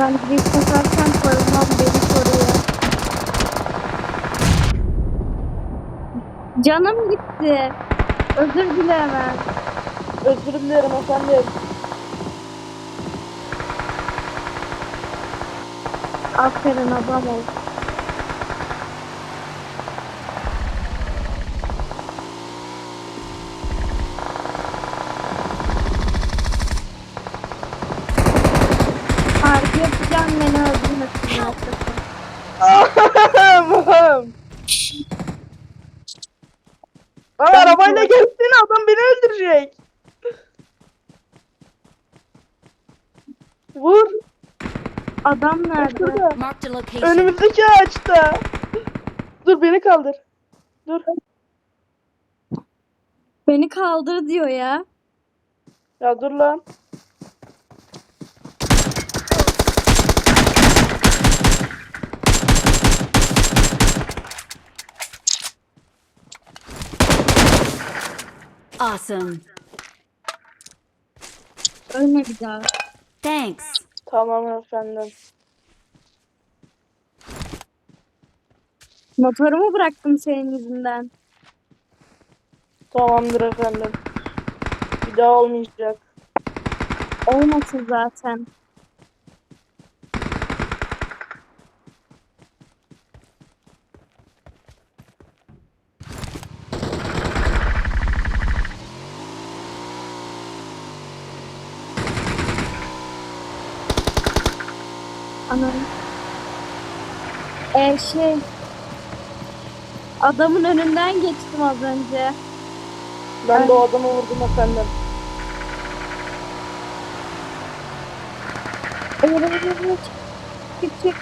Ben bir koşarken korumam beni koruyor. Canım gitti. Özür dilerim. Özür dilerim efendim. Aferin adam ol. Yapacağım beni öldürmesin. Allah'ım. Ay arabayla gelsin adam beni öldürecek. Vur. Adam nerede? Şurada. Marked a location. Önümüzdeki ağaçta. Dur beni kaldır. Dur. Beni kaldır diyor ya. Ya dur lan. Awesome. Ölme bir daha. Thanks. Tamam efendim. Motorumu bıraktım senin yüzünden. Tamamdır efendim. Bir daha olmayacak. Olmasın zaten. Anam. Ee, şey... Adamın önünden geçtim az önce. Ben de o adamı vurdum efendim. Çık çık.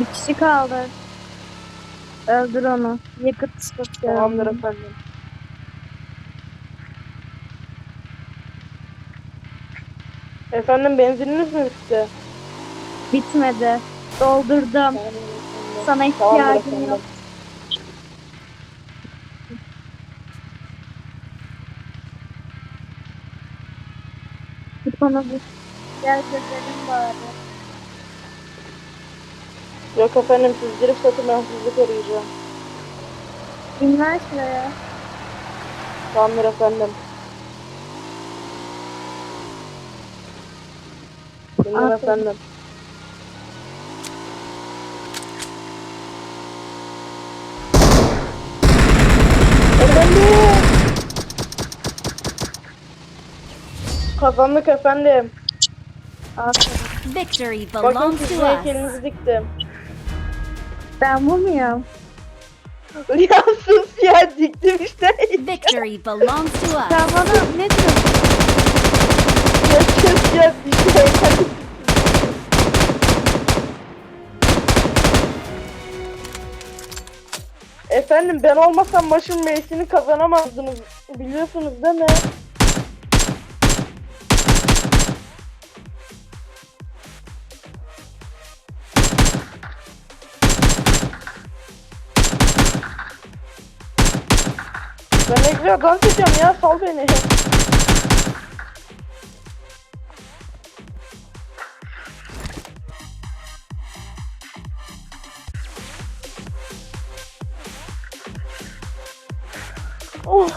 Bir kişi kaldı. Öldür onu. Yakıt ısıtıyorum. Tamamdır efendim. Efendim benzininiz mi bitti? Bitmedi. Doldurdum. Efendim. Sana ihtiyacım efendim. yok. Git ona bir. Gel gezelim bari. Yok efendim siz drift atın ben sizi koruyacağım. İnler şuraya. Tamamdır efendim. Dindim Aferin. efendim. Efendim. Kazandık efendim. Aferin. Victory Bakın belongs to us. heykelinizi diktim. Ben bu muyum? Ya sus ya diktim işte. Victory belongs to us. Sen bana ne diyorsun? Ya sus ya diktim. Efendim ben olmasam maçın meyesini kazanamazdınız. Biliyorsunuz değil mi? Ben ne güzel dans ediyorum ya sal beni. Oh.